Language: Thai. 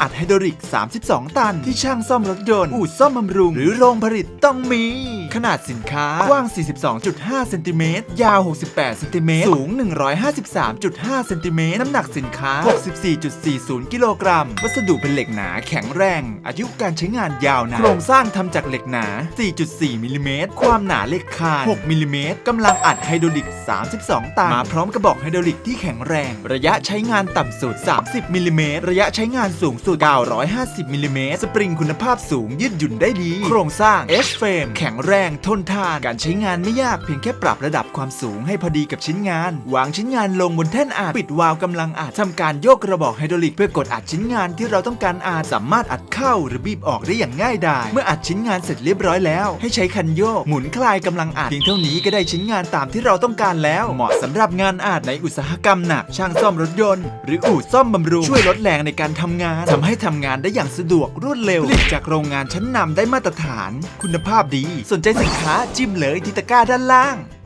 อัดไฮดรอลิก 32 ตัน ที่ช่างซ่อมรถยนต์อู่ซ่อมบำรุง หรือโรงผลิตต้องมีขนาดสินค้ากว้าง 42.5 เซนติเมตร ยาว 68 เซนติเมตร สูง 153.5 เซนติเมตร น้ำหนักสินค้า 64.40 กิโลกรัม วัสดุเป็นเหล็กหนาแข็งแรง อายุการใช้งานยาวนาน โครงสร้างทำจากเหล็กหนา 4.4 มิลลิเมตร ความหนาเหล็กคาน 6 มิลลิเมตร กำลังอัดไฮดรอลิก 32 ตัน มาพร้อมกระบอกไฮดรอลิกที่แข็งแรง ระยะใช้งานต่ำสุด 30 มิลลิเมตร ระยะใช้งานสูงสุด 950 มิลลิเมตร สปริงคุณภาพสูงยืดหยุ่นได้ดี โครงสร้าง H frame แข็งแรงทนทาน การใช้งานไม่ยากเพียงแค่ปรับระดับความสูงให้พอดีกับชิ้นงาน วางชิ้นงานลงบนแท่นอัดปิดวาล์วกำลังอัดทำการโยกกระบอกไฮดรอลิกเพื่อกดอัดชิ้นงานที่เราต้องการอัดสามารถอัดเข้าหรือบีบออกได้อย่างง่ายดายเมื่ออัดชิ้นงานเสร็จเรียบร้อยแล้ว ให้ใช้คันโยกหมุนคลายกำลังอัดเพียงเท่านี้ก็ได้ชิ้นงานตามที่เราต้องการแล้ว เหมาะสำหรับงานอัดในอุตสาหกรรมหนัก ช่างซ่อมรถยนต์ หรืออู่ซ่อมบำรุง ช่วยลดแรงในการทำงานทำให้ทำงานได้อย่างสะดวกรวดเร็วผลิตจากโรงงานชั้นนำได้มาตรฐาน คุณภาพดีสนใจสินค้าจิ้มเลยที่ตะกร้าด้านล่าง